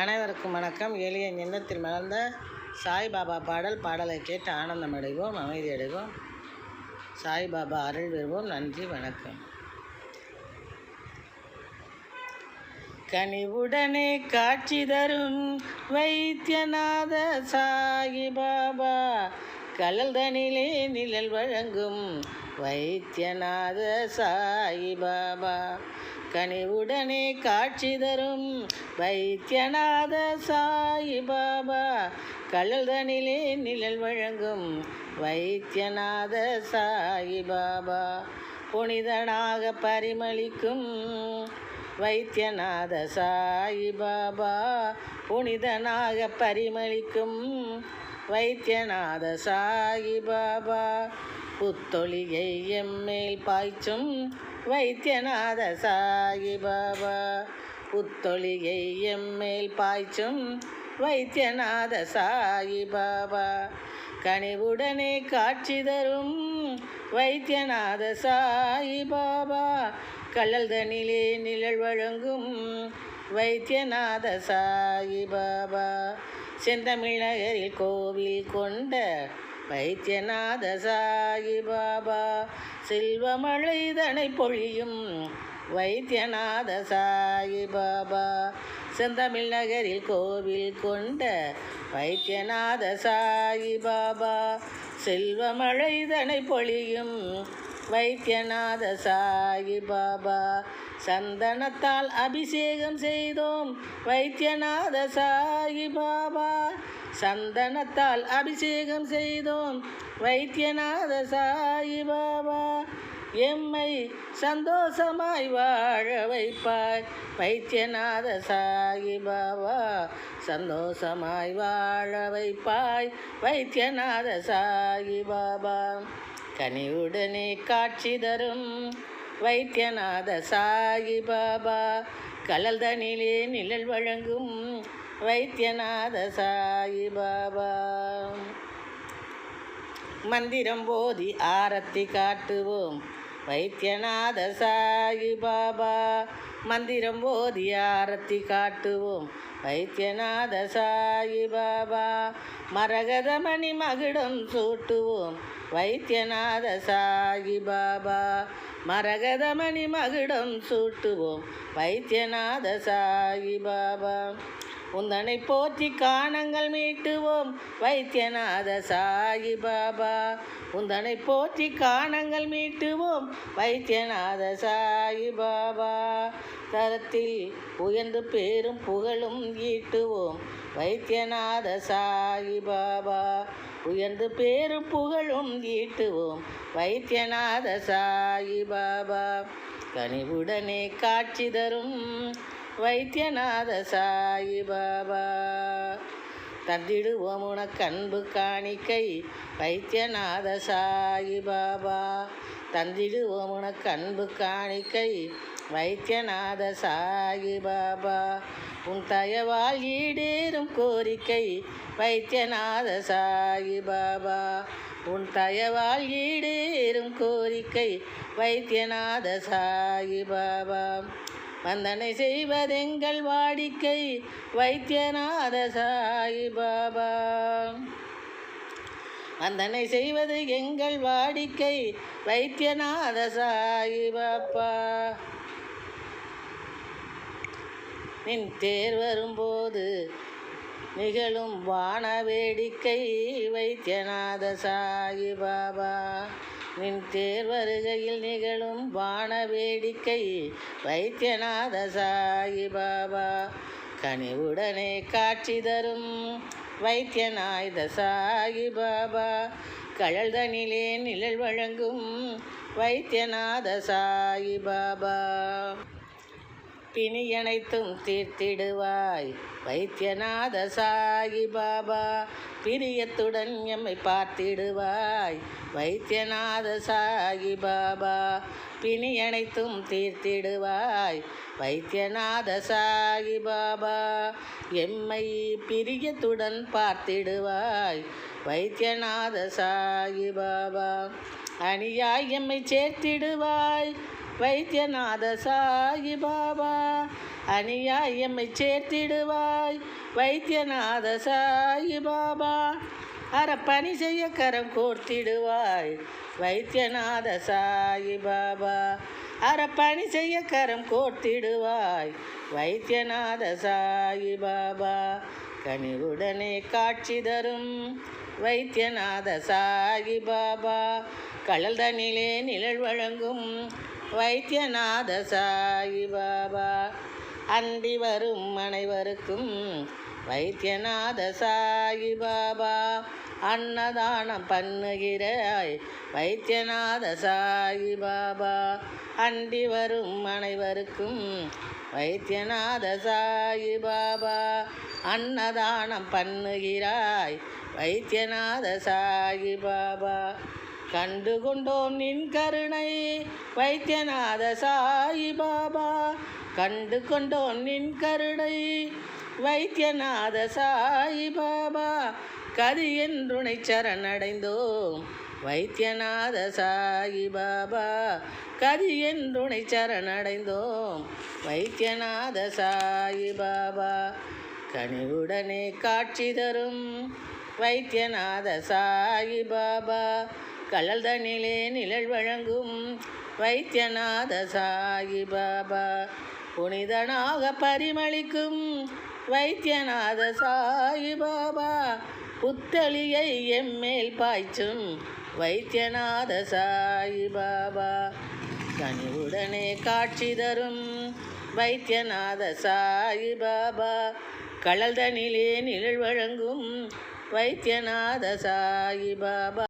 அனைவருக்கும் வணக்கம். எளிய எண்ணத்தில் மலர்ந்த சாய்பாபா பாடல் பாடலை கேட்டு ஆனந்தம் அடைவோம் அமைதி அடைவோம் சாய்பாபா அருள் பெறுவோம். நன்றி வணக்கம். கனிவுடனே காட்சி தரும் வைத்தியநாத சாயிபாபா. கலல்தனிலே நிழல் வழங்கும் வைத்தியநாத சாயிபாபா. கனிவுடனே காட்சி தரும் வைத்தியநாத சாயிபாபா. கலல்தனிலே நிழல் வழங்கும் வைத்தியநாத சாயிபாபா. புனிதனாக பரிமளிக்கும் வைத்தியநாத சாயிபாபா. புனிதனாக பரிமளிக்கும் வைத்தியநாத சாயிபாபா புத்தொழியை எம்மேல் பாய்ச்சும் வைத்தியநாத சாயிபாபா புத்தொழியை எம்மேல் பாய்ச்சும் வைத்தியநாத சாயிபாபா கனிவுடனே காட்சி தரும் வைத்தியநாத சாயிபாபா கள்ளல் தனிலே நிழல் வழங்கும் வைத்தியநாத சாயிபாபா செந்தமிழகரில் கோவில் கொண்ட வைத்தியநாத சாயிபாபா செல்வமழைதனை பொழியும் வைத்தியநாத சாயிபாபா செந்தமிழ் நகரில் கோவில் கொண்ட வைத்தியநாத சாயிபாபா செல்வமழைதனை பொழியும் வைத்தியநாத சாயி பாபா சந்தனத்தால் அபிஷேகம் செய்தோம். வைத்தியநாத சாயி பாபா சந்தனத்தால் அபிஷேகம் செய்தோம். வைத்தியநாத சாயி பாபா எம்மை சந்தோஷமாய் வாழ வைப்பாய் வைத்தியநாத சாயி பாபா சந்தோஷமாய் வாழ வைப்பாய். வைத்தியநாத சாயி பாபா கனிவுடனே காட்சி தரும். வைத்தியநாத சாகி பாபா கலல் தனிலே நிழல் வழங்கும் வைத்தியநாத சாயி பாபா மந்திரம் போதி ஆரத்தி காட்டுவோம். வைத்தியநாத சாயி பாபா மந்திரம் போதி ஆரத்தி காட்டுவோம். வைத்தியநாத சாயிபாபா மரகத மணி மகுடம் சூட்டுவோம். வைத்தியநாத சாயிபாபா மரகத மணி மகுடம் சூட்டுவோம். வைத்தியநாத சாயிபாபா உந்தனை போற்றி காணங்கள் மீட்டுவோம். வைத்தியநாத சாயி பாபா. உந்தனை போற்றி காணங்கள் மீட்டுவோம். வைத்தியநாத சாயி பாபா. தரத்தில் உயர்ந்து பேரும் புகழும் ஈட்டுவோம். வைத்தியநாத சாயி பாபா. உயர்ந்து பேரும் புகழும் ஈட்டுவோம். வைத்தியநாத சாயி பாபா. கனிவுடனே காட்சி தரும். வைத்தியநாத சாயிபாபா தந்திடுவோம் உனக்கு அன்பு காணிக்கை வைத்தியநாத சாயிபாபா தந்திடுவோம் உனக்கு அன்பு காணிக்கை வைத்தியநாத சாயிபாபா உன் தயவால் ஈடேறும் கோரிக்கை வைத்தியநாத சாயிபாபா உன் தயவால் ஈடேறும் கோரிக்கை வைத்தியநாத சாயிபாபா வந்தனை செய்வதெங்கள் வாடிக்கை வைத்தியநாத சாயிபாபா. வந்தனை செய்வது எங்கள் வாடிக்கை வைத்தியநாத சாயிபாப்பா நின் தேர் வரும்போது நிகழும் வான வேடிக்கை வைத்தியநாத சாயிபாபா. நின் தேர் வருகையில் நிகழும் வான வேடிக்கை வைத்தியநாத சாயி பாபா கனிவுடனே காட்சி தரும் வைத்தியநாத சாயி சாயிபாபா. கழல்தனிலே நிழல் வழங்கும் வைத்தியநாத சாயி பாபா பிணியனைத்தும் தீர்த்திடுவாய். வைத்தியநாத சாயிபாபா பிரியத்துடன் எம்மை பார்த்திடுவாய். வைத்தியநாத சாயிபாபா பிணியனைத்தும் தீர்த்திடுவாய். வைத்தியநாத சாயிபாபா எம்மை பிரியத்துடன் பார்த்திடுவாய். வைத்தியநாத சாயிபாபா அணியாய் எம்மை சேர்த்திடுவாய். வைத்தியநாத சாயி பாபா அணியாய் எம்மை சேர்த்திடுவாய். வைத்தியநாத சாயி பாபா அறப்பணி செய்ய கரம் கோர்த்திடுவாய். வைத்தியநாத சாயி பாபா அறப்பணி செய்ய கரம் கோர்த்திடுவாய். வைத்தியநாத சாயி பாபா கனிவுடனே காட்சி தரும். வைத்தியநாத சாயி பாபா கடல் தண்ணிலே நிழல் வழங்கும். வைத்தியநாத சாயி பாபா. அண்டி வரும் அனைவருக்கும் வைத்தியநாத சாயி பாபா. அன்னதானம் பண்ணுகிறாய் வைத்தியநாத சாயி பாபா. அண்டி வரும் அனைவருக்கும் வைத்தியநாத சாயி பாபா. அன்னதானம் பண்ணுகிறாய் வைத்தியநாத சாயி பாபா. கண்டு கொண்டோம் நின் கருணை வைத்தியநாத சாயி பாபா கண்டு கொண்டோம் நின் கருணை வைத்தியநாத சாயி பாபா கதி என்றுனை சரணடைந்தோம் வைத்தியநாத சாயி பாபா கதி என்றுனை சரணடைந்தோம் வைத்தியநாத சாயி பாபா கனிவுடனே காட்சி தரும் வைத்தியநாத சாயி பாபா கடல் தனிலே நிழல் வழங்கும் வைத்தியநாத சாயி பாபா புனிதனாக பரிமளிக்கும் வைத்தியநாத சாயி பாபா புத்தளியை எம்மேல் பாய்ச்சும் வைத்தியநாத சாயி பாபா கனிவுடனே காட்சி தரும் வைத்தியநாத சாயி பாபா கடல் நிழல் வழங்கும் வைத்தியநாத சாயி பாபா